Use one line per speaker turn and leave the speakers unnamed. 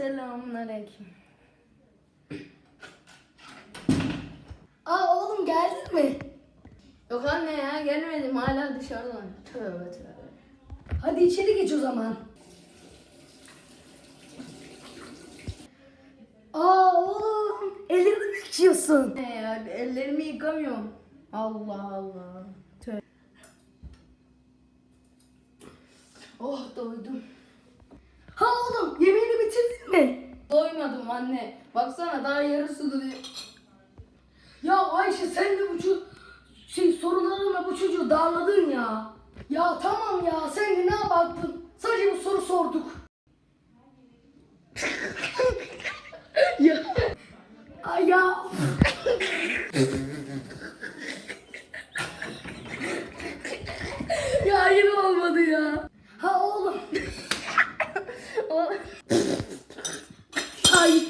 Selamünaleyküm.
Aa oğlum geldin mi?
Yok anne ya gelmedim hala dışarıdan. Tövbe tövbe.
Hadi içeri geç o zaman. Aa oğlum ellerini mi yıkıyorsun?
Ne ya ellerimi yıkamıyorum. Allah Allah. Tövbe. Oh doydum.
Mi?
Doymadım anne. Baksana daha yarısı duruyor.
Ya Ayşe sen de bu ço- şey sorularınla bu çocuğu darladın ya. Ya tamam ya sen de ne yapardın? Sadece bu soru sorduk.
ya.
Ay ya. Ha oğlum.
O-
Ay